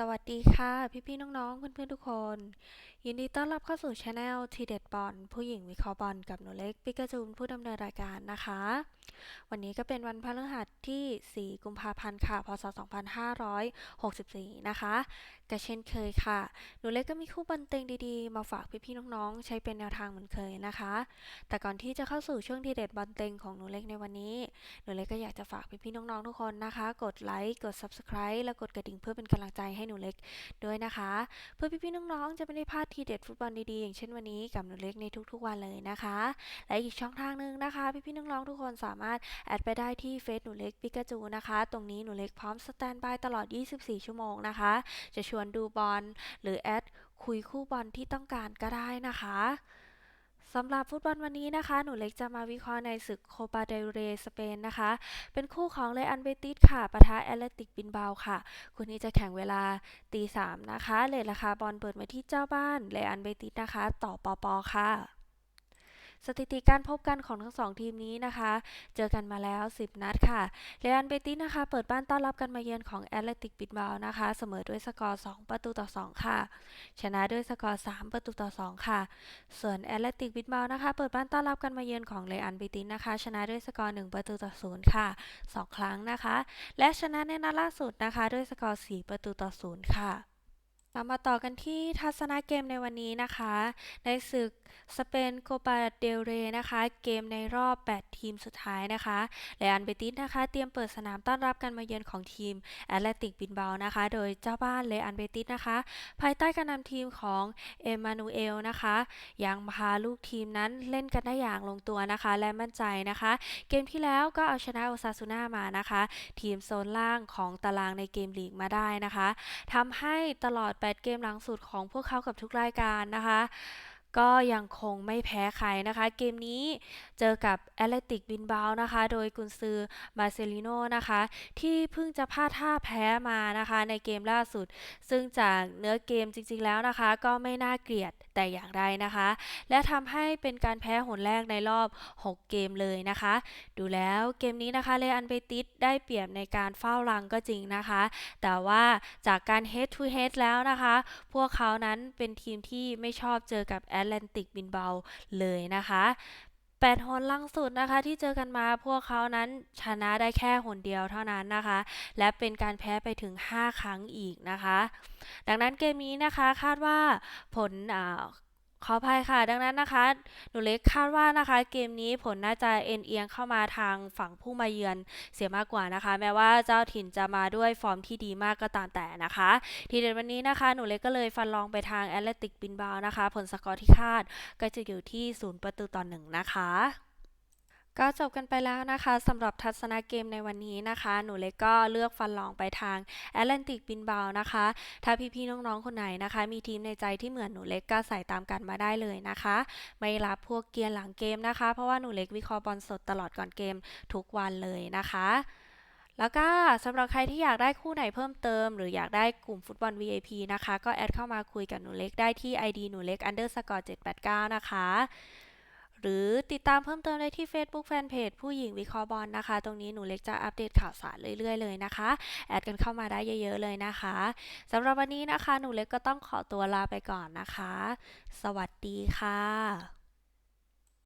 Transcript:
สวัสดีค่ะพี่ๆน้องๆ เพื่อนๆ ทุกคน ยินดีต้อนรับเข้าสู่ช anel ทีเด็ดบอลผู้หญิงวิเคราะห์บอลกับหนูเล็กปิกาจูนผู้ดำเนินรายการนะคะ วันนี้ก็เป็นวันพฤหัสที่ 4 กุมภาพันธ์ค่ะ พศ 2564 นะคะก็เช่นเคยค่ะ หนูเล็กก็มีคู่บอลเต็งดีๆ มาฝากพี่ๆน้องๆ ใช้เป็นแนวทางเหมือนเคยนะคะ แต่ก่อนที่จะเข้าสู่ช่วงทีเด็ดบอลเต็งของหนูเล็กในวันนี้ หนูเล็กก็อยากจะฝากพี่ๆน้องๆ ทุกคนนะคะ กดไลค์ กด subscribe และกดกระดิ่งเพื่อเป็นกำลังใจให้หนูเล็กด้วยนะคะ เพื่อพี่ๆน้องๆจะไม่ได้พลาดทีเด็ดฟุตบอลดีๆอย่างเช่นวันนี้กับหนูเล็กในทุกๆวันเลยนะคะ และอีกช่องทางหนึ่งนะคะ พี่ๆน้องๆทุกคนสามารถแอดไปได้ที่เฟซหนูเล็กปิกาจูนะคะ ตรงนี้หนูเล็กพร้อมสแตนบายตลอด 24 ชั่วโมงนะคะ จะชวนดูบอลหรือแอดคุยคู่บอลที่ต้องการก็ได้นะคะ สำหรับฟุตบอลวันนี้นะคะ หนูเล็กจะมาวิเคราะห์ในศึกโคปาเดลเรสเปนนะคะ เป็นคู่ของเลอันเบติสค่ะปะทะแอตเลติกบินเบาค่ะ คู่นี้จะแข่งเวลาตีสามนะคะ เลทราคาบอลเปิดมาที่เจ้าบ้านเลอันเบติสนะคะ ต่อปอปอค่ะ สถิติการพบกันของทั้งสองทีมนี้นะคะ เจอกันมาแล้ว 10 นัดค่ะเรอัลเบติสนะคะ เปิดบ้านต้อนรับกันมาเยือนของแอตเลติกบิลบาโอนะคะ เสมอด้วยสกอร์ 2 ประตูต่อ 2 ค่ะ ชนะด้วยสกอร์ 3 ประตูต่อ 2 ค่ะ ส่วนแอตเลติกบิลบาโอนะคะ เปิดบ้านต้อนรับกันมาเยือนของเรอัลเบติสนะคะ ชนะด้วยสกอร์ 1 ประตูต่อ 0 ค่ะ 2 ครั้งนะคะ และชนะในนัดล่าสุดนะคะ ด้วยสกอร์ 4 ประตูต่อ 0 ค่ะ เรามาต่อกันที่ทัศนะเกมในวันนี้นะคะ ในศึกสเปนโคปาเดลเรนะคะ เกมในรอบ 8 ทีมสุดท้ายนะคะเรอัลเบติสนะคะ เตรียมเปิดสนามต้อนรับกันมาเยือนของทีมแอตเลติกบินเบานะคะ โดยเจ้าบ้านเรอัลเบติสนะคะ ภายใต้การนำทีมของเอมานูเอลนะคะ ยังพาลูกทีมนั้นเล่นกันได้อย่างลงตัวนะคะ และมั่นใจนะคะ เกมที่แล้วก็เอาชนะโอซาซูน่ามานะคะ ทีมโซนล่างของตารางในเกมลีกมาได้นะคะทำให้ตลอด8 เกมหลังสุดของพวกเขากับทุกรายการนะคะ ก็ยังคงไม่แพ้ใครนะคะ เกมนี้เจอกับแอตเลติกบินบานะคะ โดยกุนซือมาเซลิโนนะคะ ที่เพิ่งจะพลาดท่าแพ้มานะคะ ในเกมล่าสุด ซึ่งจากเนื้อเกมจริงๆแล้วนะคะ ก็ไม่น่าเกลียดแต่อย่างใดนะคะ และทำให้เป็นการแพ้หนแรกในรอบ 6 เกมเลยนะคะ ดูแล้วเกมนี้นะคะเลอันเบติสได้เปรียบในการเฝ้ารังก็จริงนะคะ แต่ว่าจากการ head to head แล้วนะคะ พวกเขานั้นเป็นทีมที่ไม่ชอบเจอกับแอตแลนติกบินเบาเลยนะคะแปดหนล่างสุดนะคะที่เจอกันมาพวกเขานั้นชนะได้แค่หนเดียวเท่านั้นนะคะ และเป็นการแพ้ไปถึง 5 ครั้งอีกนะคะ ดังนั้นเกมนี้นะคะคาดว่าผลอ่า ขออภัยค่ะ ดังนั้นนะคะ หนูเล็กคาดว่านะคะ เกมนี้ผลน่าจะเอ็นเอียงเข้ามาทางฝั่งผู้มาเยือนเสียมากกว่านะคะ แม้ว่าเจ้าถิ่นจะมาด้วยฟอร์มที่ดีมากก็ตามแต่นะคะ ทีเด็ดวันนี้นะคะ หนูเล็กก็เลยฟันลองไปทางแอตเลติกบินบานะคะ ผลสกอร์ที่คาดก็จะอยู่ที่ 0 ประตูต่อ1นะคะ ก็จบกันไปแล้วนะคะสำหรับทัศนะเกมในวันนี้นะคะ หนูเล็กก็เลือกฟันลองไปทางแอตแลนติกบินบานะคะ ถ้าพี่ๆน้องๆคนไหนนะคะ มีทีมในใจที่เหมือนหนูเล็กก็ใส่ตามกันมาได้เลยนะคะ ไม่รับพวกเกียร์หลังเกมนะคะ เพราะว่าหนูเล็กวิเคราะห์บอลสดตลอดก่อนเกมทุกวันเลยนะคะแล้วก็สำหรับใครที่อยากได้คู่ไหนเพิ่มเติม หรืออยากได้กลุ่มฟุตบอล VIP นะคะ ก็แอดเข้ามาคุยกับหนูเล็กได้ที่ ID หนูเล็ก underscore 789 นะคะ หรือติดตามเพิ่มเติมได้ที่ Facebook Fanpage ผู้หญิงวิเคราะห์บอลนะคะ ตรงนี้หนูเล็กจะอัปเดตข่าวสารเรื่อยๆเลยนะคะ แอดกันเข้ามาได้เยอะๆเลยนะคะสำหรับวันนี้นะคะ หนูเล็กก็ต้องขอตัวลาไปก่อนนะคะ สวัสดีค่ะ